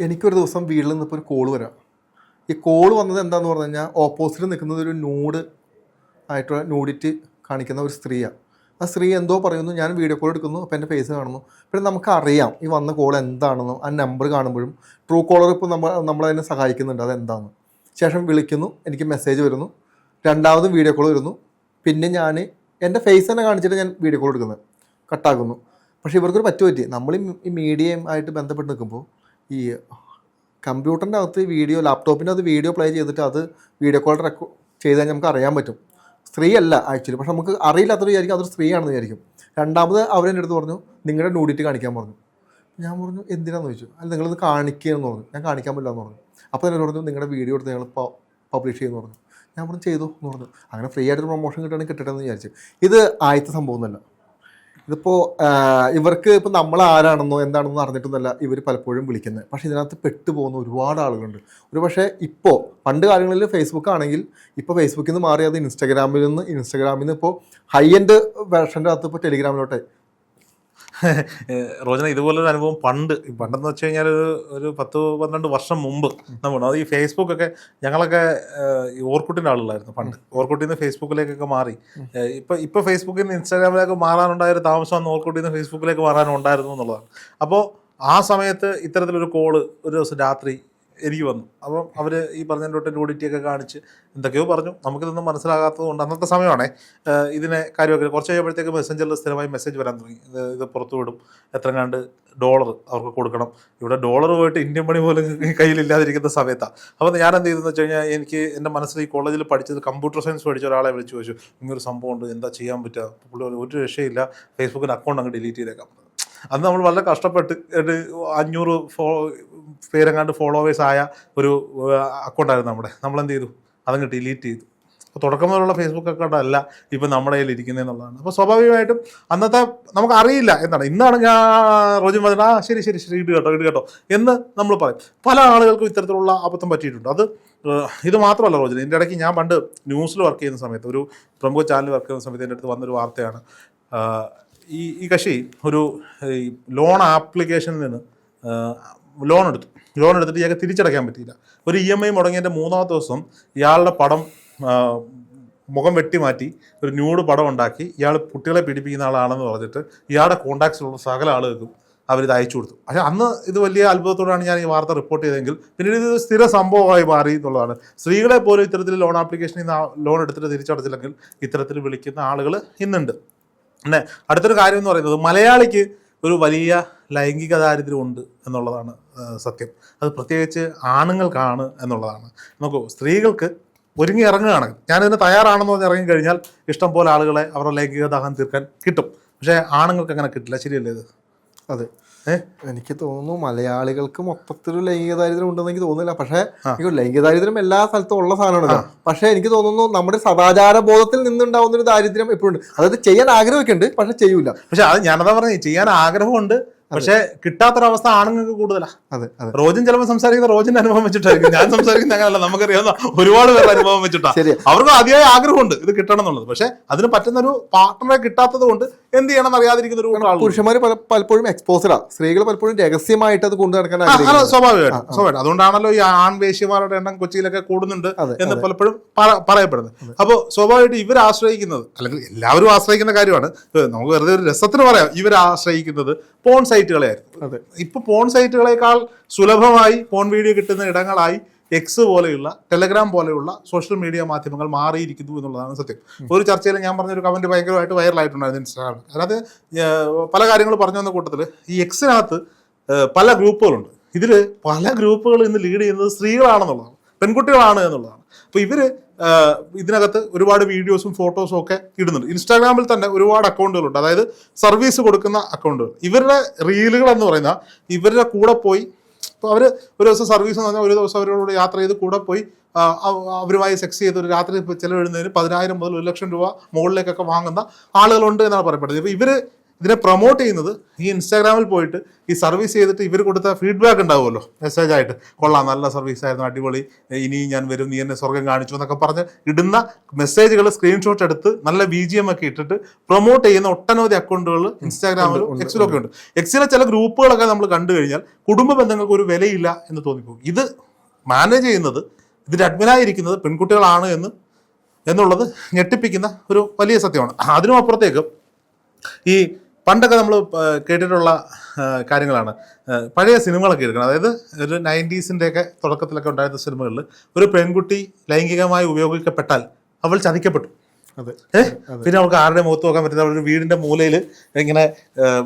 എനിക്കൊരു ദിവസം വീട്ടിൽ നിന്നിപ്പോൾ ഒരു കോൾ വരാം. ഈ കോൾ വന്നത് എന്താന്ന് പറഞ്ഞു കഴിഞ്ഞാൽ ഓപ്പോസിറ്റ് നിൽക്കുന്നത് ഒരു നൂഡ് ആയിട്ടുള്ള നൂഡിറ്റ് കാണിക്കുന്ന ഒരു സ്ത്രീയാണ് ആ സ്ത്രീ എന്തോ പറയുന്നു ഞാൻ വീഡിയോ കോൾ എടുക്കുന്നു അപ്പോൾ എന്റെ ഫേസ് കാണുന്നു. പിന്നെ നമുക്കറിയാം ഈ വന്ന കോൾ എന്താണെന്നും ആ നമ്പർ കാണുമ്പോഴും ട്രൂ കോളർ ഇപ്പോൾ നമ്മൾ നമ്മളതിനെ സഹായിക്കുന്നുണ്ട് അതെന്താണെന്ന് ശേഷം വിളിക്കുന്നു എനിക്ക് മെസ്സേജ് വരുന്നു. രണ്ടാമതും വീഡിയോ കോൾ വരുന്നു. പിന്നെ ഞാൻ എന്റെ ഫേസ് തന്നെ കാണിച്ചിട്ട് ഞാൻ വീഡിയോ കോൾ എടുക്കുന്നത്. കട്ടാക്കുന്നു പക്ഷേ ഇവർക്കൊരു പറ്റുപറ്റി. നമ്മൾ ഈ മീഡിയയും ആയിട്ട് ബന്ധപ്പെട്ട് നിൽക്കുമ്പോൾ ഈ കമ്പ്യൂട്ടറിന്റെ അകത്ത് വീഡിയോ ലാപ്ടോപ്പിന്റെ അത് വീഡിയോ പ്ലേ ചെയ്തിട്ട് അത് വീഡിയോ കോൾ റെക്കോ ചെയ്ത് കഴിഞ്ഞാൽ നമുക്ക് അറിയാൻ പറ്റും. സ്ത്രീ അല്ല ആക്ച്വലി. പക്ഷെ നമുക്ക് അറിയില്ലാത്തവർ വിചാരിക്കും അതൊരു സ്ത്രീയാണെന്ന് വിചാരിക്കും. രണ്ടാമത് അവരെന്റെ അടുത്ത് പറഞ്ഞു നിങ്ങളുടെ നൂഡിറ്റ് കാണിക്കാൻ പറഞ്ഞു. ഞാൻ പറഞ്ഞു എന്തിനാന്ന്? ചോദിച്ചു. അല്ല നിങ്ങളിത് കാണിക്കുകയെന്ന് പറഞ്ഞു. ഞാൻ കാണിക്കാൻ പറ്റില്ല എന്ന് പറഞ്ഞു അപ്പോൾ എന്നോട് പറഞ്ഞു നിങ്ങളുടെ വീഡിയോ എടുത്ത് ഞങ്ങൾ പബ്ലിഷ് ചെയ്യുമെന്ന് പറഞ്ഞു. ഞാൻ പറഞ്ഞു ചെയ്തു എന്ന് പറഞ്ഞു. അങ്ങനെ ഫ്രീ ആയിട്ട് പ്രൊമോഷൻ കിട്ടുകയാണെങ്കിൽ കിട്ടട്ടെ എന്ന് വിചാരിച്ചു. ഇത് ആദ്യത്തെ സംഭവം ഒന്നുമല്ല. ഇതിപ്പോൾ ഇവർക്ക് ഇപ്പോൾ നമ്മൾ ആരാണെന്നോ എന്താണെന്നോ അറിഞ്ഞിട്ടൊന്നല്ല ഇവർ പലപ്പോഴും വിളിക്കുന്നത്. പക്ഷേ ഇതിനകത്ത് പെട്ടുപോകുന്ന ഒരുപാട് ആളുകളുണ്ട്. ഒരു പക്ഷേ ഇപ്പോൾ പണ്ട് കാലങ്ങളിൽ ഫേസ്ബുക്ക് ആണെങ്കിൽ ഇപ്പോൾ ഫേസ്ബുക്കിൽ നിന്ന് മാറി അത് ഇൻസ്റ്റാഗ്രാമിൽ നിന്ന് ഇൻസ്റ്റാഗ്രാമിൽ നിന്ന് ഇപ്പോൾ ഹൈ എൻഡ് വേർഷന്റെ അകത്ത് ഇപ്പോൾ ടെലിഗ്രാമിലോട്ട് റോജന ഇതുപോലൊരു അനുഭവം പണ്ട്. പണ്ടെന്ന് വെച്ച് കഴിഞ്ഞാൽ ഒരു ഒരു പത്ത് പന്ത്രണ്ട് വർഷം മുമ്പ് നമ്മൾ അത് ഈ ഫേസ്ബുക്കൊക്കെ ഞങ്ങളൊക്കെ ഈ ഓർക്കുട്ടിന്റെ ആളുകളായിരുന്നു പണ്ട്. ഓർക്കുട്ടിൽ നിന്ന് ഫേസ്ബുക്കിലേക്കൊക്കെ മാറി. ഇപ്പം ഇപ്പൊ ഇപ്പൊ ഫേസ്ബുക്കിൽ നിന്ന് ഇൻസ്റ്റാഗ്രാമിലേക്ക് മാറാനുണ്ടായ ഒരു താമസം അന്ന് ഓർക്കുട്ടിൽ നിന്ന് ഫേസ്ബുക്കിലേക്ക് മാറാനുണ്ടായിരുന്നു എന്നുള്ളതാണ്. അപ്പോൾ ആ സമയത്ത് ഇത്തരത്തിലൊരു കോൾ ഒരു ദിവസം രാത്രി എനിക്ക് വന്നു. അപ്പം അവർ ഈ പറഞ്ഞ തൊട്ട് ഓഡിറ്റിയൊക്കെ കാണിച്ച് എന്തൊക്കെയോ പറഞ്ഞു. നമുക്കിതൊന്നും മനസ്സിലാകാത്തത് കൊണ്ട് അന്നത്തെ സമയമാണേ. ഇതിനെ കാര്യമൊക്കെ. കുറച്ച് കഴിയുമ്പോഴത്തേക്ക് മെസ്സഞ്ചറിൽ സ്ഥിരമായി മെസ്സേജ് വരാൻ തുടങ്ങി. ഇത് ഇത് പുറത്തു വിടും. എത്ര കണ്ട് ഡോളർ അവർക്ക് കൊടുക്കണം. ഇവിടെ ഡോളർ പോയിട്ട് ഇന്ത്യൻ മണി പോലും കയ്യിലില്ലാതിരിക്കുന്ന സമയത്താണ് അപ്പോൾ ഞാൻ എന്ത് ചെയ്തെന്ന് വെച്ച് കഴിഞ്ഞാൽ എനിക്ക് എന്റെ മനസ്സിൽ ഈ കോളേജിൽ പഠിച്ചത് കമ്പ്യൂട്ടർ സയൻസ് പഠിച്ച ഒരാളെ വിളിച്ച് ചോദിച്ചു. ഇങ്ങനൊരു സംഭവം ഉണ്ട് എന്താ ചെയ്യാൻ പറ്റുക? പുള്ളി ഒരു രക്ഷയില്ല. ഫേസ്ബുക്കിന്റെ അക്കൗണ്ട് അങ്ങ് ഡിലീറ്റ് ചെയ്തേക്കാം. അന്ന് നമ്മൾ വളരെ കഷ്ടപ്പെട്ട് അഞ്ഞൂറ് ഫോ പേരെങ്ങാണ്ട് ഫോളോവേഴ്സ് ആയ ഒരു അക്കൗണ്ടായിരുന്നു നമ്മുടെ. നമ്മൾ എന്ത് ചെയ്തു? അതങ്ങ് ഡിലീറ്റ് ചെയ്തു. അപ്പോൾ തുടക്കം മുതലുള്ള ഫേസ്ബുക്ക് അക്കൗണ്ട് അല്ല ഇപ്പം നമ്മുടെ കയ്യിൽ ഇരിക്കുന്നതെന്നുള്ളതാണ് അപ്പോൾ സ്വാഭാവികമായിട്ടും അന്നത്തെ നമുക്ക് അറിയില്ല എന്താണ്. ഇന്നാണ് ഞാൻ റോജി പറഞ്ഞത് ആ ശരി ശരി ശരി ഇട് കേട്ടോ ഇട് കേട്ടോ എന്ന് നമ്മൾ പറയും. പല ആളുകൾക്കും ഇത്തരത്തിലുള്ള അബദ്ധം പറ്റിയിട്ടുണ്ട്. അത് ഇത് മാത്രമല്ല റോജിന് ഇതിന്റെ ഇടയ്ക്ക് ഞാൻ പണ്ട് ന്യൂസിൽ വർക്ക് ചെയ്യുന്ന സമയത്ത് ഒരു പ്രമുഖ ചാനൽ വർക്ക് ചെയ്യുന്ന സമയത്ത് എന്റെ അടുത്ത് വന്നൊരു വാർത്തയാണ്. ഈ ഈ കക്ഷി ഒരു ലോൺ ആപ്ലിക്കേഷനിൽ നിന്ന് ലോൺ എടുത്തു. ലോൺ എടുത്തിട്ട് ഇയാൾക്ക് തിരിച്ചടയ്ക്കാൻ പറ്റിയില്ല. ഒരു ഇ എം ഐ മുടങ്ങിയതിന്റെ മൂന്നാമത്തെ ദിവസം ഇയാളുടെ പടം മുഖം വെട്ടി മാറ്റി ഒരു ന്യൂഡ് പടം ഉണ്ടാക്കി ഇയാൾ കുട്ടികളെ പീഡിപ്പിക്കുന്ന ആളാണെന്ന് പറഞ്ഞിട്ട് ഇയാളുടെ കോൺടാക്ട്സിലുള്ള സകല ആളുകൾക്കും അവരിത് അയച്ചു കൊടുത്തു. പക്ഷേ അന്ന് ഇത് വലിയ അത്ഭുതത്തോടാണ് ഞാൻ ഈ വാർത്ത റിപ്പോർട്ട് ചെയ്തെങ്കിൽ പിന്നീട് ഇത് സ്ഥിര സംഭവമായി മാറി എന്നുള്ളതാണ്. സ്ത്രീകളെ പോലും ഇത്തരത്തിൽ ലോൺ ആപ്ലിക്കേഷനിൽ നിന്ന് ലോൺ എടുത്തിട്ട് തിരിച്ചടച്ചില്ലെങ്കിൽ ഇത്തരത്തിൽ വിളിക്കുന്ന ആളുകൾ ഇന്നുണ്ട്. പിന്നെ അടുത്തൊരു കാര്യം എന്ന് പറയുന്നത് മലയാളിക്ക് ഒരു വലിയ ലൈംഗിക ദാരിദ്ര്യം ഉണ്ട് എന്നുള്ളതാണ് സത്യം. അത് പ്രത്യേകിച്ച് ആണുങ്ങൾക്കാണ് എന്നുള്ളതാണ്. നോക്കൂ സ്ത്രീകൾക്ക് ഒരുങ്ങി ഇറങ്ങുകയാണ് ഞാനിതിന് തയ്യാറാണെന്ന് പറഞ്ഞ് ഇറങ്ങിക്കഴിഞ്ഞാൽ ഇഷ്ടം പോലെ ആളുകളെ അവരുടെ ലൈംഗിക ദാഹം തീർക്കാൻ കിട്ടും. പക്ഷേ ആണുങ്ങൾക്ക് അങ്ങനെ കിട്ടില്ല. ശരിയല്ലേ ഇത്? അതെ? എനിക്ക് തോന്നുന്നു മലയാളികൾക്ക് മൊത്തത്തിൽ ലൈംഗിക ദാരിദ്ര്യം ഉണ്ടെന്ന് എനിക്ക് തോന്നുന്നില്ല പക്ഷെ ലൈംഗിക ദാരിദ്ര്യം എല്ലാ സ്ഥലത്തും ഉള്ള സാധനമാണ് പക്ഷെ എനിക്ക് തോന്നുന്നു നമ്മുടെ സദാചാര ബോധത്തിൽ നിന്നുണ്ടാവുന്ന ഒരു ദാരിദ്ര്യം എപ്പോഴും ഉണ്ട് അതായത് ചെയ്യാൻ ആഗ്രഹമൊക്കെ ഉണ്ട് പക്ഷെ ചെയ്യൂല. പക്ഷെ അത് ഞാനതാ പറഞ്ഞു ചെയ്യാൻ ആഗ്രഹമുണ്ട് പക്ഷേ കിട്ടാത്തൊരവസ്ഥ ആണുങ്ങൾക്ക് കൂടുതലാണ് അതെ അതെ. റോജൻ ചിലപ്പോൾ സംസാരിക്കുന്ന റോജിന്റെ അനുഭവം വെച്ചിട്ടായിരിക്കും. ഞാൻ സംസാരിക്കുന്ന അങ്ങനെയല്ല നമുക്കറിയാവുന്ന ഒരുപാട് പേരുടെ അനുഭവം വെച്ചിട്ടാ. ശരിയാ. അവർക്ക് അതിയായ ആഗ്രഹമുണ്ട് ഇത് കിട്ടണം എന്നുള്ളത്. പക്ഷെ അതിന് പറ്റുന്ന ഒരു പാർട്ട്ണറെ കിട്ടാത്തത് കൊണ്ട് എന്ത് ചെയ്യണം അറിയാതിരിക്കുന്ന ഒരു പുരുഷന്മാർ പലപ്പോഴും എക്സ്പോസഡാ സ്ത്രീകൾ പലപ്പോഴും രഹസ്യമായിട്ട് അത് കൊണ്ടു നടക്കാൻ സ്വാഭാവികമായിട്ട് സ്വാഭാവികം അതുകൊണ്ടാണല്ലോ ഈ ആൺവേശ്യമാരുടെ എണ്ണം കൊച്ചിയിലൊക്കെ കൂടുന്നുണ്ട് എന്ന് പലപ്പോഴും പറ- പറയപ്പെടുന്നത്. അപ്പോൾ സ്വാഭാവികമായിട്ട് ഇവർ ആശ്രയിക്കുന്നത് അല്ലെങ്കിൽ എല്ലാവരും ആശ്രയിക്കുന്ന കാര്യമാണ്. നമുക്ക് വെറുതെ ഒരു രസത്തിന് പറയാം ഇവർ ആശ്രയിക്കുന്നത് പോൺ സൈറ്റുകളെ ആയിരുന്നു ഇപ്പൊ പോൺ സൈറ്റുകളെക്കാൾ സുലഭമായി പോൺ വീഡിയോ കിട്ടുന്ന ഇടങ്ങളായി എക്സ് പോലെയുള്ള ടെലഗ്രാം പോലെയുള്ള സോഷ്യൽ മീഡിയ മാധ്യമങ്ങൾ മാറിയിരിക്കുന്നു എന്നുള്ളതാണ് സത്യം. ഒരു ചർച്ചയിൽ ഞാൻ പറഞ്ഞൊരു കമന്റ് ഭയങ്കരമായിട്ട് വൈറലായിട്ടുണ്ടായിരുന്നു ഇൻസ്റ്റാഗ്രാമിൽ അതായത് പല കാര്യങ്ങൾ പറഞ്ഞു വന്ന കൂട്ടത്തിൽ ഈ എക്സിനകത്ത് പല ഗ്രൂപ്പുകളുണ്ട്. ഇതിൽ പല ഗ്രൂപ്പുകൾ ഇന്ന് ലീഡ് ചെയ്യുന്നത് സ്ത്രീകളാണെന്നുള്ളതാണ് പെൺകുട്ടികളാണ് എന്നുള്ളതാണ്. അപ്പോൾ ഇവർ ഇതിനകത്ത് ഒരുപാട് വീഡിയോസും ഫോട്ടോസും ഒക്കെ ഇടുന്നുണ്ട്. ഇൻസ്റ്റാഗ്രാമിൽ തന്നെ ഒരുപാട് അക്കൗണ്ടുകളുണ്ട് അതായത് സർവീസ് കൊടുക്കുന്ന അക്കൗണ്ടുകൾ ഇവരുടെ റീലുകൾ എന്ന് പറയുന്ന ഇവരുടെ കൂടെ പോയി ഇപ്പോൾ അവർ ഒരു ദിവസം സർവീസ് എന്ന് പറഞ്ഞാൽ ഒരു ദിവസം അവരോട് യാത്ര ചെയ്ത് കൂടെ പോയി അവരുമായി സെക്സ് ചെയ്ത് ഒരു രാത്രി ചിലവിടുന്നതിന് പതിനായിരം മുതൽ ഒരു ലക്ഷം രൂപ മുകളിലേക്കൊക്കെ വാങ്ങുന്ന ആളുകളുണ്ട് എന്നാണ് പറയപ്പെടുന്നത്. ഇപ്പോൾ ഇവർ ഇതിനെ പ്രൊമോട്ട് ചെയ്യുന്നത് ഈ ഇൻസ്റ്റാഗ്രാമിൽ പോയിട്ട് ഈ സർവീസ് ചെയ്തിട്ട് ഇവർ കൊടുത്ത ഫീഡ്ബാക്ക് ഉണ്ടാവുമല്ലോ. മെസ്സേജ് ആയിട്ട്. കൊള്ളാം നല്ല സർവീസ് ആയിരുന്നു അടിപൊളി. ഇനി ഞാൻ വരും നീ എന്നെ സ്വർഗം കാണിച്ചു എന്നൊക്കെ പറഞ്ഞ് ഇടുന്ന മെസ്സേജുകൾ സ്ക്രീൻഷോട്ട് എടുത്ത് നല്ല ബി ജി എം ഒക്കെ ഇട്ടിട്ട് പ്രൊമോട്ട് ചെയ്യുന്ന ഒട്ടനവധി അക്കൗണ്ടുകൾ ഇൻസ്റ്റാഗ്രാമിലും എക്സിലും ഒക്കെ ഉണ്ട്. എക്സിലെ ചില ഗ്രൂപ്പുകളൊക്കെ നമ്മൾ കണ്ടു കഴിഞ്ഞാൽ കുടുംബ ബന്ധങ്ങൾക്ക് ഒരു വിലയില്ല എന്ന് തോന്നിപ്പോകും. ഇത് മാനേജ് ചെയ്യുന്നത് ഇതിന്റെ അഡ്മിനായിരിക്കുന്നത് പെൺകുട്ടികളാണ് എന്ന് എന്നുള്ളത് ഞെട്ടിപ്പിക്കുന്ന ഒരു വലിയ സത്യമാണ്. അതിനും അപ്പുറത്തേക്ക് ഈ പണ്ടൊക്കെ നമ്മൾ കേട്ടിട്ടുള്ള കാര്യങ്ങളാണ്. പഴയ സിനിമകളൊക്കെ എടുക്കണം. അതായത് ഒരു നയന്റീസിന്റെ ഒക്കെ തുടക്കത്തിലൊക്കെ ഉണ്ടായിരുന്ന സിനിമകളിൽ ഒരു പെൺകുട്ടി ലൈംഗികമായി ഉപയോഗിക്കപ്പെട്ടാൽ അവൾ ചതിക്കപ്പെട്ടു. അതെ. ഏഹ് പിന്നെ അവൾക്ക് ആരുടെ മുഖത്ത് നോക്കാൻ പറ്റില്ല. അവരുടെ വീടിന്റെ മൂലയിൽ ഇങ്ങനെ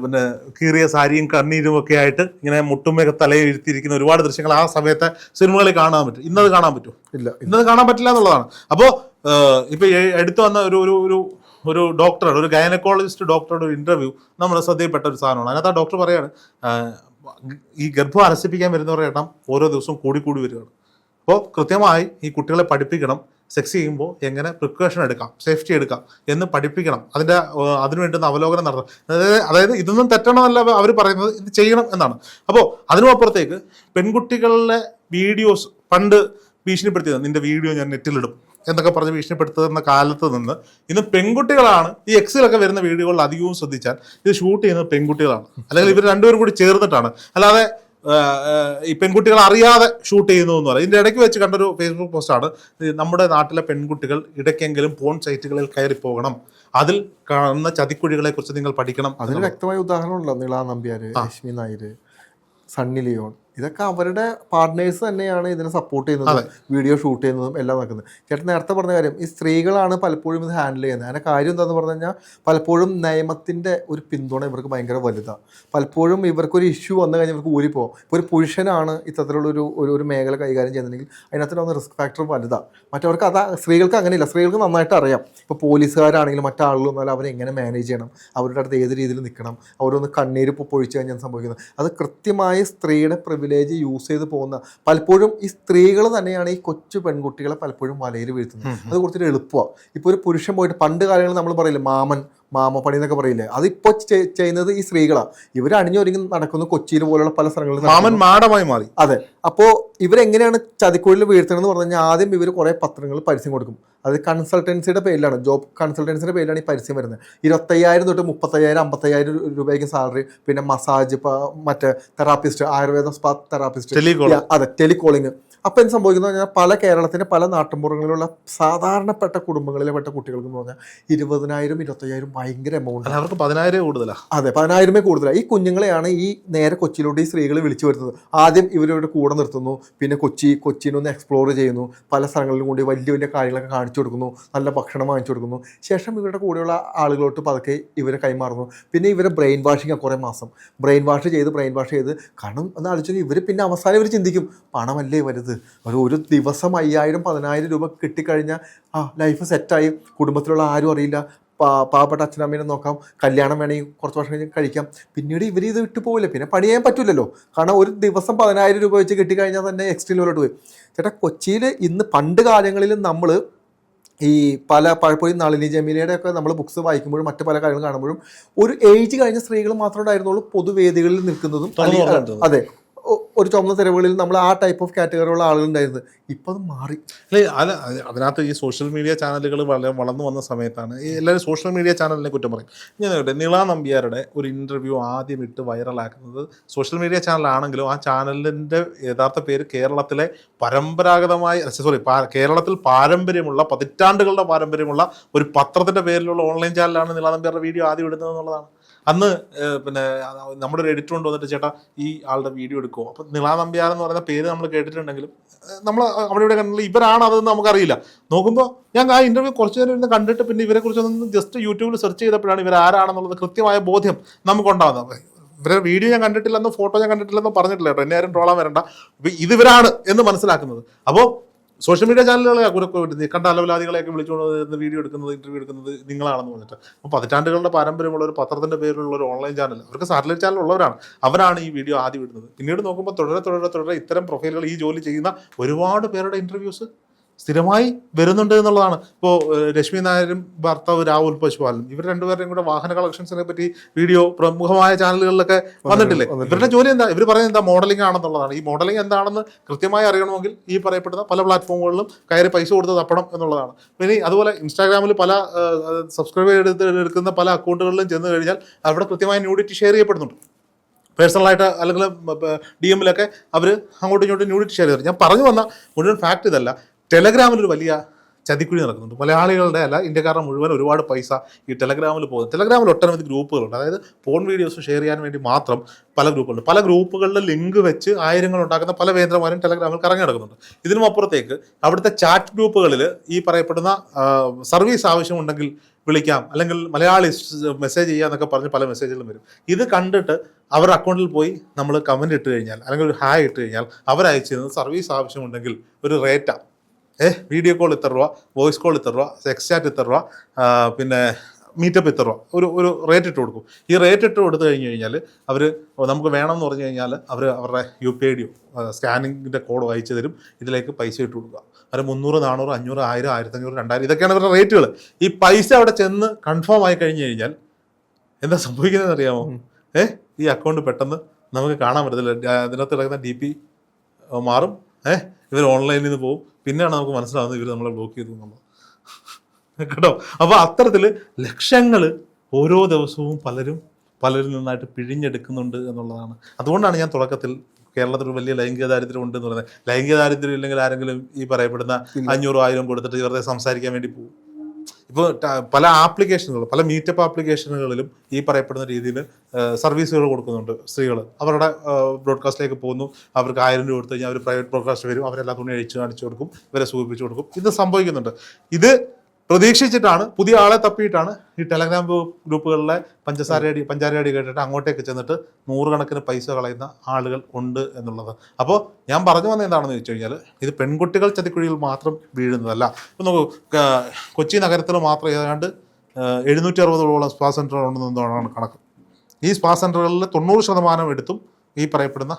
പിന്നെ കീറിയ സാരിയും കണ്ണീരും ഒക്കെ ആയിട്ട് ഇങ്ങനെ മുട്ടുമൊക്കെ തലയിൽ ഇരുത്തിയിരിക്കുന്ന ഒരുപാട് ദൃശ്യങ്ങൾ ആ സമയത്തെ സിനിമകളിൽ കാണാൻ പറ്റും. ഇന്നത് കാണാൻ പറ്റുമോ? ഇല്ല ഇന്നത് കാണാൻ പറ്റില്ല എന്നുള്ളതാണ്. അപ്പോൾ ഇപ്പൊ എടുത്തു വന്ന ഒരു ഒരു ഒരു ഡോക്ടറുടെ ഒരു ഗൈനക്കോളജിസ്റ്റ് ഡോക്ടറുടെ ഒരു ഇന്റർവ്യൂ നമ്മൾ ശ്രദ്ധയിൽപ്പെട്ട ഒരു സാധനമാണ്. അതിനകത്ത് ആ ഡോക്ടർ പറയാണ് ഈ ഗർഭം അലസിപ്പിക്കാൻ വരുന്നവരുടെ എണ്ണം ഓരോ ദിവസവും കൂടി കൂടി വരികയാണ്. അപ്പോൾ കൃത്യമായി ഈ കുട്ടികളെ പഠിപ്പിക്കണം സെക്സ് ചെയ്യുമ്പോൾ എങ്ങനെ പ്രിക്കോഷൻ എടുക്കാം സേഫ്റ്റി എടുക്കാം എന്ന് പഠിപ്പിക്കണം. അതിന്റെ അതിനു വേണ്ടുന്ന അവലോകനം നടത്തണം. അതായത് അതായത് ഇതൊന്നും തെറ്റണമെന്നല്ല അവർ പറയുന്നത് ഇത് ചെയ്യണം എന്നാണ്. അപ്പോൾ അതിനുമപ്പുറത്തേക്ക് പെൺകുട്ടികളുടെ വീഡിയോസ് പണ്ട് ഭീഷണിപ്പെടുത്തിയത് നിന്റെ വീഡിയോ ഞാൻ നെറ്റിലിടും. എന്നൊക്കെ പറഞ്ഞ് ഭീഷണിപ്പെടുത്തുന്ന കാലത്ത് നിന്ന് ഇന്ന് പെൺകുട്ടികളാണ് ഈ എക്സിലൊക്കെ വരുന്ന വീഡിയോകളിൽ അധികവും ശ്രദ്ധിച്ചാൽ ഇത് ഷൂട്ട് ചെയ്യുന്നത് പെൺകുട്ടികളാണ്. അല്ലെങ്കിൽ ഇവർ രണ്ടുപേരും കൂടി ചേർന്നിട്ടാണ്. അല്ലാതെ ഈ പെൺകുട്ടികൾ അറിയാതെ ഷൂട്ട് ചെയ്യുന്നു എന്ന് പറയും. ഇതിന്റെ ഇടയ്ക്ക് വെച്ച് കണ്ടൊരു ഫേസ്ബുക്ക് പോസ്റ്റാണ് നമ്മുടെ നാട്ടിലെ പെൺകുട്ടികൾ ഇടയ്ക്കെങ്കിലും പോൺ സൈറ്റുകളിൽ കയറി പോകണം. അതിൽ കാണുന്ന ചതിക്കുഴികളെ കുറിച്ച് നിങ്ങൾ പഠിക്കണം അതിന് വ്യക്തമായ ഉദാഹരണമുണ്ടല്ലോ നീളാ നമ്പ്യാര് ലക്ഷ്മി നായര് സണ്ണി ലിയോൺ. ഇതൊക്കെ അവരുടെ പാർട്ട്നേഴ്സ് തന്നെയാണ് ഇതിനെ സപ്പോർട്ട് ചെയ്യുന്നത് വീഡിയോ ഷൂട്ട് ചെയ്യുന്നതും എല്ലാം നടക്കുന്നത്. ചേട്ടൻ നേരത്തെ പറഞ്ഞ കാര്യം ഈ സ്ത്രീകളാണ് പലപ്പോഴും ഇത് ഹാൻഡിൽ ചെയ്യുന്നത്. അതിന്റെ കാര്യം എന്താണെന്ന് പറഞ്ഞു കഴിഞ്ഞാൽ പലപ്പോഴും നിയമത്തിന്റെ ഒരു പിന്തുണ ഇവർക്ക് ഭയങ്കര വലുതാണ് പലപ്പോഴും ഇവർക്കൊരു ഇഷ്യൂ വന്നു കഴിഞ്ഞാൽ ഇവർക്ക് ഊരിപ്പോകും ഇപ്പോൾ ഒരു പുരുഷനാണ് ഇത്തരത്തിലുള്ള ഒരു ഒരു മേഖല കൈകാര്യം ചെയ്യുന്നുണ്ടെങ്കിൽ അതിനകത്തുള്ള റിസ്ക് ഫാക്ടർ വലുതാണ് മറ്റവർക്ക് അതാ സ്ത്രീകൾക്ക് അങ്ങനെയില്ല. സ്ത്രീകൾക്ക് നന്നായിട്ട് അറിയാം. ഇപ്പോൾ പോലീസുകാരാണെങ്കിലും മറ്റാളുകളും എന്നാലും അവരെ എങ്ങനെ മാനേജ് ചെയ്യണം? അവരുടെ അടുത്ത് ഏത് രീതിയിൽ നിൽക്കണം? അവരൊന്ന് കണ്ണീര് പൊഴിച്ചു കഴിഞ്ഞാൽ സംഭവിക്കുന്നത്? അത് കൃത്യമായി സ്ത്രീയുടെ പ്രിവിലേജ് യൂസ് ചെയ്ത് പോകുന്ന പലപ്പോഴും ഈ സ്ത്രീകൾ തന്നെയാണ് ഈ കൊച്ചു പെൺകുട്ടികളെ പലപ്പോഴും വലയിൽ വീഴ്ത്തുന്നത്. അത് കുറച്ചൊരു എളുപ്പമാണ് ഇപ്പോൾ ഒരു പുരുഷൻ പോയിട്ട് പണ്ട് കാലങ്ങളിൽ നമ്മൾ പറയില്ല മാമൻ മാമപ്പണി എന്നൊക്കെ പറയില്ലേ? അതിപ്പോ ചെയ്യുന്നത് ഈ സ്ത്രീകളാണ് ഇവർ അണിഞ്ഞൊരുങ്ങി നടക്കുന്നു കൊച്ചിയിൽ പോലുള്ള പല സ്ഥലങ്ങളിൽ മാമൻ മാടമായി മാറി. അതെ. അപ്പോ ഇവരെങ്ങനെയാണ് ചതിക്കുഴിൽ വീഴ്ത്തണമെന്ന് പറഞ്ഞു കഴിഞ്ഞാൽ ആദ്യം ഇവർ കുറേ പത്രങ്ങൾ പരസ്യം കൊടുക്കും. അത് കൺസൾട്ടൻസിയുടെ പേരിലാണ്. ജോബ് കൺസൾട്ടൻസിയുടെ പേരിലാണ് ഈ പരസ്യം വരുന്നത്. ഇരുപത്തയ്യായിരം തൊട്ട് മുപ്പത്തയ്യായിരം അമ്പത്തയ്യായിരം രൂപയ്ക്ക് സാലറി പിന്നെ മസാജ് മറ്റേ തെറാപ്പിസ്റ്റ് ആയുർവേദ സ്പാ തെറാപ്പിസ്റ്റ്. അതെ ടെലികോളിംഗ് അപ്പം എന്ത് സംഭവിക്കുന്നത് പറഞ്ഞാൽ പല കേരളത്തിന്റെ പല നാട്ടിൻപുറങ്ങളിലുള്ള സാധാരണപ്പെട്ട കുടുംബങ്ങളിലെ പെട്ട കുട്ടികൾക്ക് എന്ന് പറഞ്ഞാൽ ഇരുപതിനായിരം ഇരുപത്തയ്യായിരം ഭയങ്കര എമൗണ്ട് അവർക്ക് പതിനായിരം കൂടുതലാണ് അതെ പതിനായിരമേ കൂടുതലാണ് ഈ കുഞ്ഞുങ്ങളെയാണ് ഈ നേരെ കൊച്ചിയിലോട്ട് ഈ സ്ത്രീകൾ വിളിച്ചു വരുത്തുന്നത്. ആദ്യം ഇവരുടെ കൂടെ നിർത്തുന്നു. പിന്നെ കൊച്ചി കൊച്ചിനൊന്ന് എക്സ്പ്ലോർ ചെയ്യുന്നു. പല സ്ഥലങ്ങളിലും കൂടി വലിയ വലിയ കാര്യങ്ങളൊക്കെ കാണിച്ചു കൊടുക്കുന്നു. നല്ല ഭക്ഷണം വാങ്ങിച്ചു കൊടുക്കുന്നു. ശേഷം ഇവരുടെ കൂടെയുള്ള ആളുകളോട്ട് പതുക്കെ ഇവരെ കൈമാറുന്നു. പിന്നെ ഇവരെ ബ്രെയിൻ വാഷിങ് കുറേ മാസം. ബ്രെയിൻ വാഷ് ചെയ്ത് ബ്രെയിൻ വാഷ് ചെയ്ത്. കാരണം എന്നാലോചിച്ചാൽ ഇവർ പിന്നെ അവസാനം ഇവർ ചിന്തിക്കും പണമല്ലേ വലുത് ഒരു ഒരു ദിവസം അയ്യായിരം പതിനായിരം രൂപ കിട്ടിക്കഴിഞ്ഞാൽ ആ ലൈഫ് സെറ്റായി കുടുംബത്തിലുള്ള ആരും അറിയില്ല. പാ പാവപ്പെട്ട അച്ഛനമ്മേനെ നോക്കാം. കല്യാണം വേണമെങ്കിൽ കുറച്ച് വർഷം കഴിഞ്ഞ് കഴിക്കാം. പിന്നീട് ഇവർ ഇത് വിട്ടു പോകില്ല പിന്നെ പണി ചെയ്യാൻ പറ്റില്ലല്ലോ കാരണം ഒരു ദിവസം പതിനായിരം രൂപ വെച്ച് കിട്ടിക്കഴിഞ്ഞാൽ തന്നെ എക്സ്ട്രീം ലെവലോട്ട് പോയി. ചേട്ടാ കൊച്ചിയിൽ ഇന്ന് പണ്ട് കാലങ്ങളിൽ നമ്മൾ ഈ പല പഴപ്പൊഴി നളിനി ജമീലയുടെ ഒക്കെ നമ്മൾ ബുക്സ് വായിക്കുമ്പോഴും മറ്റു പല കാര്യങ്ങളും കാണുമ്പോഴും ഒരു ഏജ് കഴിഞ്ഞ സ്ത്രീകൾ മാത്രമേ ഉണ്ടായിരുന്നുള്ളൂ പൊതുവേദികളിൽ നിൽക്കുന്നതും. അതെ. ഒരു ചുമന്ന തെരുവുകളിൽ നമ്മൾ ആ ടൈപ്പ് ഓഫ് കാറ്റഗറിയുള്ള ആളുകൾ ഉണ്ടായിരുന്നു ഇപ്പം അത് മാറി. അല്ലെ അത് അതിനകത്ത് ഈ സോഷ്യൽ മീഡിയ ചാനലുകൾ വളരെ വളർന്നു വന്ന സമയത്താണ് എല്ലാവരും സോഷ്യൽ മീഡിയ ചാനലിനെ കുറ്റം പറയും. ഞാൻ നോക്കട്ടെ നിള നമ്പ്യാരുടെ ഒരു ഇന്റർവ്യൂ ആദ്യം ഇട്ട് വൈറലാക്കുന്നത് സോഷ്യൽ മീഡിയ ചാനലാണെങ്കിലും ആ ചാനലിന്റെ യഥാർത്ഥ പേര് കേരളത്തിലെ പരമ്പരാഗതമായി സോറി കേരളത്തിൽ പാരമ്പര്യമുള്ള പതിറ്റാണ്ടുകളുടെ പാരമ്പര്യമുള്ള ഒരു പത്രത്തിന്റെ പേരിലുള്ള ഓൺലൈൻ ചാനലാണ് നിള നമ്പ്യാരുടെ വീഡിയോ ആദ്യം ഇടുന്നത് എന്നുള്ളതാണ്. അന്ന് പിന്നെ നമ്മുടെ ഒരു എഡിറ്റർ കൊണ്ട് വന്നിട്ട് ചേട്ടാ ഈ ആളുടെ വീഡിയോ എടുക്കുമോ അപ്പൊ നിളാ നമ്പ്യാർ എന്ന് പറയുന്ന പേര് നമ്മൾ കേട്ടിട്ടുണ്ടെങ്കിലും നമ്മൾ അവിടെ ഇവിടെ കണ്ടില്ല ഇവരാണ് അതെന്ന് നമുക്കറിയില്ല. നോക്കുമ്പോൾ ഞാൻ ആ ഇന്റർവ്യൂ കുറച്ച് നേരം ഇരുന്ന് കണ്ടിട്ട് പിന്നെ ഇവരെ കുറിച്ചൊന്ന് ജസ്റ്റ് യൂട്യൂബിൽ സെർച്ച് ചെയ്തപ്പോഴാണ് ഇവർ ആരാണെന്നുള്ളത് കൃത്യമായ ബോധ്യം നമുക്കുണ്ടാകുന്നത് ഇവരെ വീഡിയോ ഞാൻ കണ്ടിട്ടില്ലെന്നോ ഫോട്ടോ ഞാൻ കണ്ടിട്ടില്ലെന്നോ പറഞ്ഞിട്ടില്ല കേട്ടോ. എന്നെ ആരും ട്രോളാൻ വരണ്ട. ഇത് ഇവരാണ് എന്ന് മനസ്സിലാക്കുന്നത്. അപ്പോൾ സോഷ്യൽ മീഡിയ ചാനലുകളെ കുറെ കണ്ട അലവലാദികളെയൊക്കെ വിളിച്ചുകൊണ്ട് വീഡിയോ എടുക്കുന്നത് ഇന്റർവ്യൂ എടുക്കുന്നത് നിങ്ങളാണെന്ന് പറഞ്ഞിട്ട്. അപ്പോൾ പതിറ്റാണ്ടുകളുടെ പാരമ്പര്യമുള്ള ഒരു പത്രത്തിന്റെ പേരിലുള്ള ഒരു ഓൺലൈൻ ചാനൽ അവർക്ക് സാറ്റലൈറ്റ് ചാനൽ ഉള്ളവരാണ്. അവരാണ് ഈ വീഡിയോ ആദ്യം ഇടുന്നത്. പിന്നീട് നോക്കുമ്പോൾ തുടരെ തുടരെ തുടരെ ഇത്തരം പ്രൊഫൈലുകൾ ഈ ജോലി ചെയ്യുന്ന ഒരുപാട് പേരുടെ ഇന്റർവ്യൂസ് സ്ഥിരമായി വരുന്നുണ്ട് എന്നുള്ളതാണ്. ഇപ്പോൾ രശ്മി നായരും ഭർത്താവ് രാഹുൽ പശുപാലനും ഇവർ രണ്ടുപേരുടെയും കൂടെ വാഹന കളക്ഷൻസിനെ പറ്റി വീഡിയോ പ്രമുഖമായ ചാനലുകളിലൊക്കെ വന്നിട്ടില്ലേ. ഇവരുടെ ജോലി എന്താ? ഇവർ പറയുന്നത് എന്താ? മോഡലിംഗ് ആണെന്നുള്ളതാണ്. ഈ മോഡലിംഗ് എന്താണെന്ന് കൃത്യമായി അറിയണമെങ്കിൽ ഈ പറയപ്പെടുന്ന പല പ്ലാറ്റ്ഫോമുകളിലും കയറി പൈസ കൊടുത്ത് തപ്പണം എന്നുള്ളതാണ്. ഇനി അതുപോലെ ഇൻസ്റ്റാഗ്രാമിൽ പല സബ്സ്ക്രൈബ് എടുത്ത് എടുക്കുന്ന പല അക്കൗണ്ടുകളിലും ചെന്ന് കഴിഞ്ഞാൽ അവിടെ കൃത്യമായ ന്യൂഡിറ്റി ഷെയർ ചെയ്യപ്പെടുന്നുണ്ട്. പേഴ്സണലായിട്ട് അല്ലെങ്കിൽ ഡി എമ്മിലൊക്കെ അവർ അങ്ങോട്ടും ഇങ്ങോട്ടും ന്യൂഡിറ്റി ഷെയർ ചെയ്തു. ഞാൻ പറഞ്ഞു വന്ന മുഴുവൻ ഫാക്ട് ഇതല്ല. ടെലഗ്രാമിലൊരു വലിയ ചതിക്കുഴി നടക്കുന്നുണ്ട്. മലയാളികളുടെ അല്ല ഇന്ത്യക്കാരുടെ മുഴുവൻ ഒരുപാട് പൈസ ഈ ടെലഗ്രാമിൽ പോകുന്നു. ടെലഗ്രാമിൽ ഒട്ടനവധി ഗ്രൂപ്പുകളുണ്ട്. അതായത് ഫോൺ വീഡിയോസ് ഷെയർ ചെയ്യാൻ വേണ്ടി മാത്രം പല ഗ്രൂപ്പുകളുണ്ട്. പല ഗ്രൂപ്പുകളിലെ ലിങ്ക് വെച്ച് ആയിരങ്ങൾ ഉണ്ടാക്കുന്ന പല വേന്ദ്രമാരും ടെലഗ്രാമിൽ കറങ്ങി നടക്കുന്നുണ്ട്. ഇതിനും അപ്പുറത്തേക്ക് അവിടുത്തെ ചാറ്റ് ഗ്രൂപ്പുകളിൽ ഈ പറയപ്പെടുന്ന സർവീസ് ആവശ്യമുണ്ടെങ്കിൽ വിളിക്കാം അല്ലെങ്കിൽ മലയാളി മെസ്സേജ് ചെയ്യാന്നൊക്കെ പറഞ്ഞ് പല മെസ്സേജുകളും വരും. ഇത് കണ്ടിട്ട് അവരുടെ അക്കൗണ്ടിൽ പോയി നമ്മൾ കമന്റ് ഇട്ട് കഴിഞ്ഞാൽ അല്ലെങ്കിൽ ഒരു ഹായ് ഇട്ട് കഴിഞ്ഞാൽ അയച്ചു സർവീസ് ആവശ്യമുണ്ടെങ്കിൽ ഒരു റേറ്റാണ് ഏ? വീഡിയോ കോൾ ഇത്ര രൂപ വോയിസ് കോൾ ഇത്ര രൂപ സെക്സ് ചാറ്റ് ഇത്ര രൂപ പിന്നെ മീറ്റപ്പ് ഇത്ര രൂപ. ഒരു ഒരു റേറ്റ് ഇട്ട് കൊടുക്കും. ഈ റേറ്റ് ഇട്ട് കൊടുത്തു കഴിഞ്ഞ് കഴിഞ്ഞാൽ അവർ നമുക്ക് വേണമെന്ന് പറഞ്ഞു കഴിഞ്ഞാൽ അവർ അവരുടെ യു പി ഐ ഡിയോ സ്കാനിങ്ങിന്റെ കോഡോ അയച്ചു തരും. ഇതിലേക്ക് പൈസ ഇട്ട് കൊടുക്കുക. അവർ മുന്നൂറ് നാനൂറ് അഞ്ഞൂറ് ആയിരം ആയിരത്തഞ്ഞൂറ് രണ്ടായിരം ഇതൊക്കെയാണ് അവരുടെ റേറ്റുകൾ ഈ പൈസ അവിടെ ചെന്ന് കൺഫേം ആയി കഴിഞ്ഞ് കഴിഞ്ഞാൽ എന്താ സംഭവിക്കുന്നതെന്ന് അറിയാമോ? ഏഹ് ഈ അക്കൗണ്ട് പെട്ടെന്ന് നമുക്ക് കാണാൻ പറ്റത്തില്ല. അതിനകത്ത് കിടക്കുന്ന ഡി പി മാറും. ഏഹ് ഇവർ ഓൺലൈനിൽ നിന്ന് പോകും പിന്നെയാണ് നമുക്ക് മനസ്സിലാവുന്നത് ഇവർ നമ്മളെ ബ്ലോക്ക് ചെയ്തു എന്നുള്ളത് കേട്ടോ? അപ്പോൾ അത്തരത്തിൽ ലക്ഷങ്ങൾ ഓരോ ദിവസവും പലരും പലരിൽ നിന്നായിട്ട് പിഴിഞ്ഞെടുക്കുന്നുണ്ട് എന്നുള്ളതാണ്. അതുകൊണ്ടാണ് ഞാൻ തുടക്കത്തിൽ കേരളത്തിൽ ഒരു വലിയ ലൈംഗിക ദാരിദ്ര്യം ഉണ്ട് എന്ന് പറയുന്നത്. ലൈംഗിക ദാരിദ്ര്യം ഇല്ലെങ്കിൽ ആരെങ്കിലും ഈ പറയപ്പെടുന്ന അഞ്ഞൂറോ ആയിരം കൊടുത്തിട്ട് വെറുതെ സംസാരിക്കാൻ വേണ്ടി പോകും. ഇപ്പോൾ പല ആപ്ലിക്കേഷനുകളും പല മീറ്റപ്പ് ആപ്ലിക്കേഷനുകളിലും ഈ പറയപ്പെടുന്ന രീതിയിൽ സർവീസുകൾ കൊടുക്കുന്നുണ്ട് സ്ത്രീകൾ അവരുടെ ബ്രോഡ്കാസ്റ്റിലേക്ക് പോകുന്നു. അവർക്ക് ആയിരം രൂപ കൊടുത്തു കഴിഞ്ഞാൽ അവർ പ്രൈവറ്റ് ബ്രോഡ്കാസ്റ്റ് വരും. അവരെല്ലാ തുണി അഴിച്ച് കാണിച്ചു കൊടുക്കും. ഇവരെ സൂചിപ്പിച്ചു കൊടുക്കും. ഇത് സംഭവിക്കുന്നുണ്ട്. ഇത് പ്രതീക്ഷിച്ചിട്ടാണ് പുതിയ ആളെ തപ്പിയിട്ടാണ് ഈ ടെലഗ്രാം ഗ്രൂപ്പുകളിലെ പഞ്ചസാരയടി പഞ്ചാരയടി കേട്ടിട്ട് അങ്ങോട്ടേക്ക് ചെന്നിട്ട് നൂറുകണക്കിന് പൈസ കളയുന്ന ആളുകൾ ഉണ്ട് എന്നുള്ളത്. അപ്പോൾ ഞാൻ പറഞ്ഞു വന്നത് എന്താണെന്ന് ചോദിച്ചു കഴിഞ്ഞാൽ ഇത് പെൺകുട്ടികൾ ചതിക്കുഴിയിൽ മാത്രം വീഴുന്നതല്ല. ഇപ്പം നോക്കൂ കൊച്ചി നഗരത്തിൽ മാത്രം ഏതാണ്ട് എഴുന്നൂറ്റി അറുപതോളം സ്പാ സെന്ററുകൾ ഉണ്ടെന്നാണ് കണക്ക്. ഈ സ്പാ സെന്ററുകളിൽ തൊണ്ണൂറ് ശതമാനം എടുത്തും ഈ പറയപ്പെടുന്ന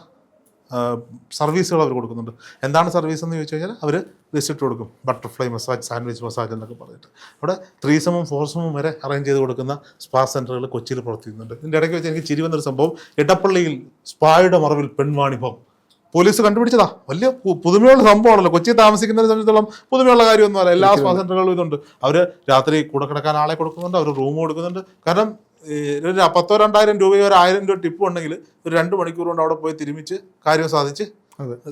സർവീസുകൾ അവർ കൊടുക്കുന്നുണ്ട്. എന്താണ് സർവീസ് എന്ന് ചോദിച്ചു കഴിഞ്ഞാൽ അവർ വിസിറ്റ് കൊടുക്കും. ബട്ടർഫ്ലൈ മസാജ് സാൻഡ്വിച്ച് മസാജ് എന്നൊക്കെ പറഞ്ഞിട്ട്. അവിടെ ത്രീസമും ഫോർസമും വരെ അറേഞ്ച് ചെയ്ത് കൊടുക്കുന്ന സ്പാ സെന്ററുകൾ കൊച്ചിയിൽ പ്രവർത്തിക്കുന്നുണ്ട്. ഇതിന്റെ ഇടയ്ക്ക് വെച്ച് എനിക്ക് ചിരി വന്നൊരു സംഭവം. ഇടപ്പള്ളിയിൽ സ്പായുടെ മറവിൽ പെൺവാണിഭം. പോലീസ് കണ്ടുപിടിച്ചതാ. വലിയ പുതുമയുള്ള സംഭവമാണല്ലോ. കൊച്ചി താമസിക്കുന്നതിനെ സംബന്ധിച്ചിടത്തോളം പുതുമയുള്ള കാര്യമൊന്നുമല്ല. എല്ലാ സ്പാ സെന്ററുകളും ഇതുണ്ട്. അവർ രാത്രി കൂടെ കിടക്കാൻ ആളെ കൊടുക്കുന്നുണ്ട്. അവർ റൂം കൊടുക്കുന്നുണ്ട്. കാരണം ഒരു പത്തോ രണ്ടായിരം രൂപയോ ഒരു ആയിരം രൂപ ടിപ്പ് ഉണ്ടെങ്കിൽ ഒരു രണ്ട് മണിക്കൂർ കൊണ്ട് അവിടെ പോയി തിരുമിച്ച് കാര്യം സാധിച്ച്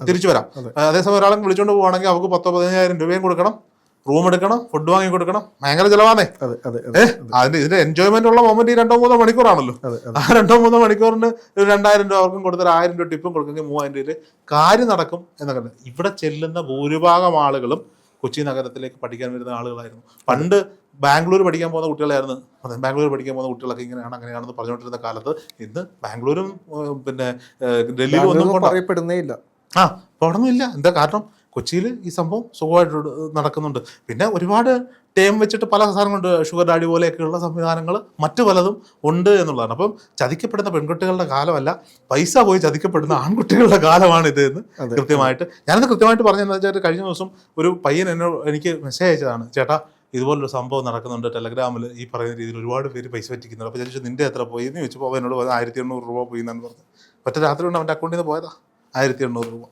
തിരിച്ചു വരാം. അതേസമയം ഒരാളെ വിളിച്ചുകൊണ്ട് പോവാണെങ്കിൽ അവർക്ക് പത്തോ പതിനയ്യായിരം രൂപയും കൊടുക്കണം റൂം എടുക്കണം ഫുഡ് വാങ്ങി കൊടുക്കണം. ഭയങ്കര ചിലവാണേ അതെ അതെ അതിന്റെ ഇതിന്റെ എൻജോയ്മെന്റ് ഉള്ള മൊമെന്റ് ഈ രണ്ടോ മൂന്നോ മണിക്കൂറാണല്ലോ. ആ രണ്ടോ മൂന്നോ മണിക്കൂറിന് ഒരു രണ്ടായിരം രൂപ അവർക്കും കൊടുത്തൊരു ആയിരം രൂപ ടിപ്പും കൊടുക്കുമെങ്കിൽ മൂവായിരം രൂപയിൽ കാര്യം നടക്കും എന്നൊക്കെ ഇവിടെ ചെല്ലുന്ന ഭൂരിഭാഗം ആളുകളും കൊച്ചി നഗരത്തിലേക്ക് പഠിക്കാൻ വരുന്ന ആളുകളായിരുന്നു. പണ്ട് ബാംഗ്ലൂർ പഠിക്കാൻ പോകുന്ന കുട്ടികളായിരുന്നു. അതെ ബാംഗ്ലൂർ പഠിക്കാൻ പോകുന്ന കുട്ടികളൊക്കെ ഇങ്ങനെയാണ് അങ്ങനെയാണെന്ന് പറഞ്ഞുകൊണ്ടിരുന്ന കാലത്ത് ഇന്ന് ബാംഗ്ലൂരും പിന്നെ ഡൽഹിയിൽ ഡൽഹിയിലും ഒന്നും പറയപ്പെടുന്നേ ഇല്ല. ആ പഠനമില്ല എന്താ കാരണം? കൊച്ചിയിൽ ഈ സംഭവം സുഖമായിട്ട് നടക്കുന്നുണ്ട്. പിന്നെ ഒരുപാട് ടേം വെച്ചിട്ട് പല സാധനങ്ങളുണ്ട്. ഷുഗർ ഡാഡി പോലെയൊക്കെയുള്ള സംവിധാനങ്ങൾ മറ്റു പലതും ഉണ്ട് എന്നുള്ളതാണ്. അപ്പം ചതിക്കപ്പെടുന്ന പെൺകുട്ടികളുടെ കാലമല്ല പൈസ പോയി ചതിക്കപ്പെടുന്ന ആൺകുട്ടികളുടെ കാലമാണ് ഇത് എന്ന്. കൃത്യമായിട്ട് ഞാനത് കൃത്യമായിട്ട് പറഞ്ഞതെന്ന് വെച്ചാൽ കഴിഞ്ഞ ദിവസം ഒരു പയ്യൻ എന്നെ എനിക്ക് മെസ്സേജ് അയച്ചതാണ്. ചേട്ടാ ഇതുപോലൊരു സംഭവം നടക്കുന്നുണ്ട്. ടെലഗ്രാമിൽ ഈ പറയുന്ന രീതിയിൽ ഒരുപാട് പേര് പൈസ പറ്റിക്കുന്നുണ്ട് അപ്പോൾ ചോദിച്ചു നിന്റെ എത്ര പോയി? എന്ന് ചോദിച്ചപ്പോൾ അവനോട് ആയിരത്തി എണ്ണൂറ് രൂപ പോയി എന്നാണ് പറഞ്ഞത്. ഒറ്റ രാത്രി കൊണ്ട് അവന്റെ അക്കൗണ്ടിൽ നിന്ന് പോയതാ. ആയിരത്തി എണ്ണൂറ് രൂപ.